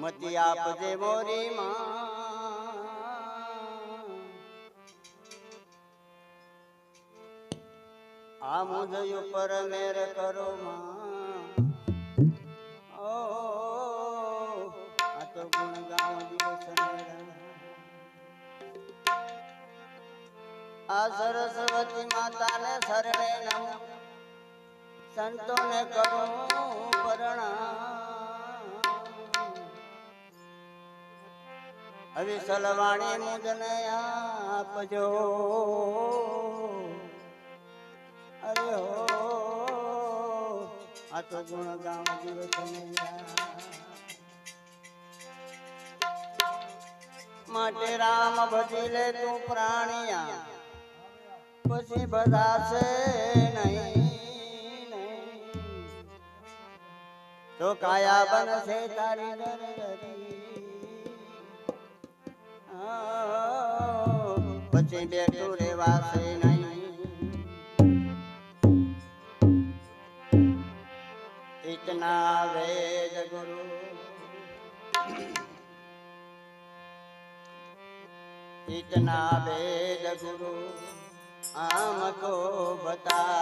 મતી આપજે મોરી આ મુજ ઉપર મેર કરો માં. ઓ આ તો ગુણ ગાવ દિવસ. આ સરસ્વતી માતાને શરણે નમ. સંતોને કરો પ્રણામ. હવે સલવાણી મુજને આપજો. અરે હો, આ તો ગુણ ગામ માટે રામ ભજી લે તું પ્રાણિયા, પછી બધા છે નહીં. તો કાયા બનશે તારી પછી બેઠું રેવાશે નહીં. ઇતના વેદ ગુરુ. ઇતના વેદ ગુરુ. આમ કો બતા